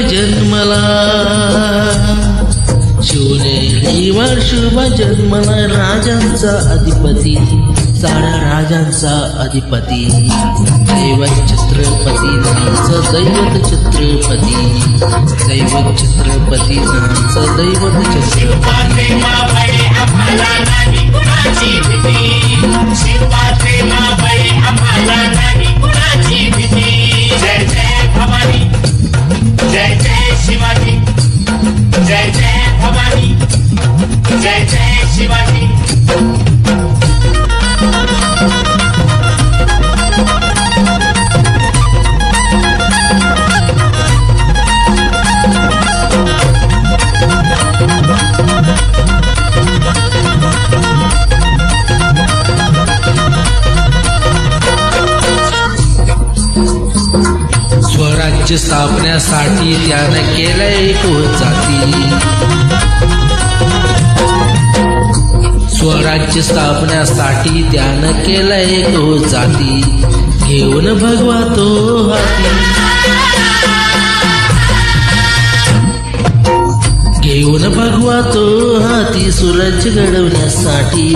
जन्मला शिवनेरीवर शुभ जन्मला राजांचा अधिपती साऱ्या राजांचा अधिपती. दैवत छत्रपती नामचं दैवत छत्रपती दैवत छत्रपती नामचं दैवत छत्रपती भवानी। जय जय शिवाजी। राज्य स्थापण्यासाठी त्यानं केलंय जाती. स्वराज्य स्थापण्यासाठी त्यानं केलंय जाती. घेऊन भगवा तो हाती. घेऊन भगवा तो हाती सुरज घडवण्यासाठी.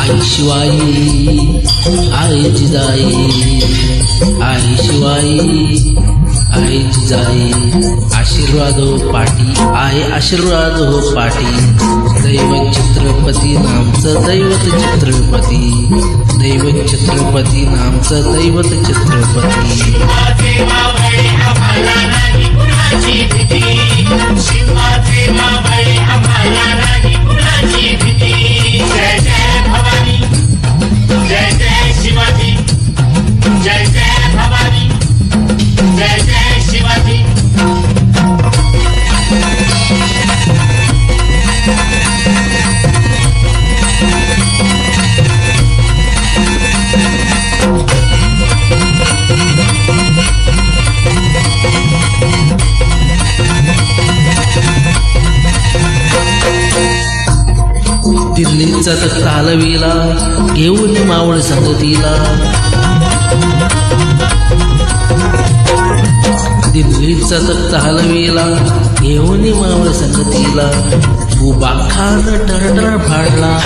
आई शिवाई आई जिजाई आई शिवाई आई जिजाई आशीर्वाद हो पाटी आहे आशीर्वाद हो पाटी दैवत छत्रपती नामचं दैवत छत्रपती दैवत छत्रपती नामचं दैवत छत्रपती. दिल्लीचा कालविला घेऊन मावळ संगतीला दिल्लीचा तर तालवीला घेऊन मावळ संगतीला उभा खान टरटर फाडला.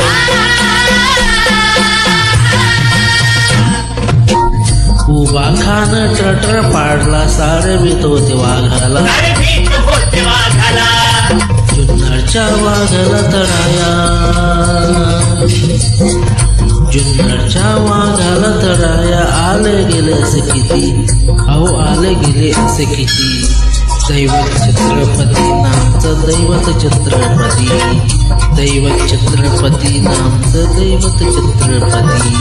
उभा खान टरटर पाडला सारे भीत होते वाघाला. जुन्नरच्या वाघाला तडाया. जुन्नरच्या वाघाला तडाया. आले गेले असे किती? अहो आले गेले असे किती? दैवत छत्रपती नामचं दैवत छत्रपती. दैवत छत्रपती नामचं दैवत छत्रपती.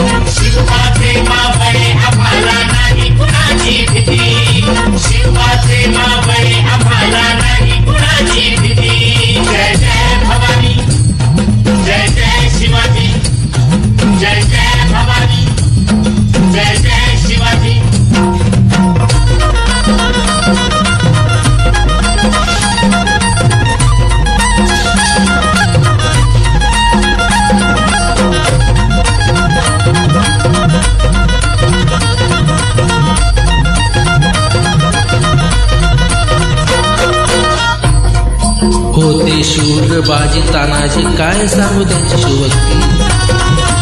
शूर बाजी तानाजी काय सांगू त्यांची शिवभक्ती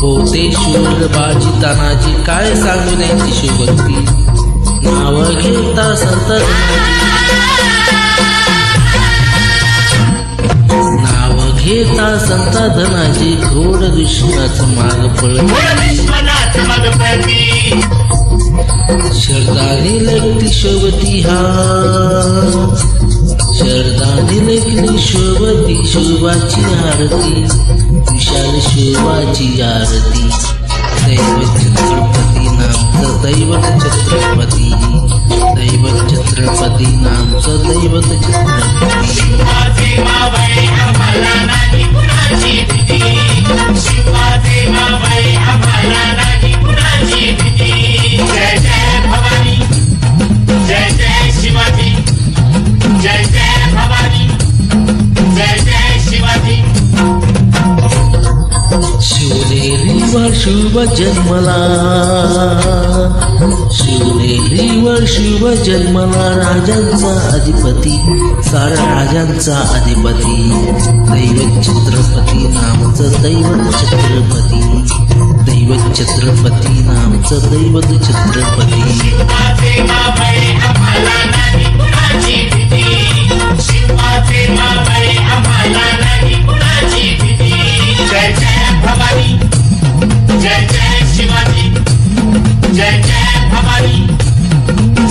होते शूर बाजी तानाजी काय सांगू त्यांची शिवभक्ती नाव घेता संत नाव घेता संत धनाजी घोड दुश्मनाचं माग पळत. शरदानी लेखली शोभती हा शरदानी लगली शोभती शोभाची आरती. विशाल शोभाची आरती. दैवत छत्रपती नामचं दैवत छत्रपती. दैवत छत्रपती नामचं दैवत छत्रपती. शिव शुभ जन्मला. शिवनेरीवर शिव जन्मला. राजांचा अधिपती सारा राजांचा अधिपती. दैवत छत्रपती नामचं दैवत छत्रपती. दैवत छत्रपती नामचं दैवत छत्रपती.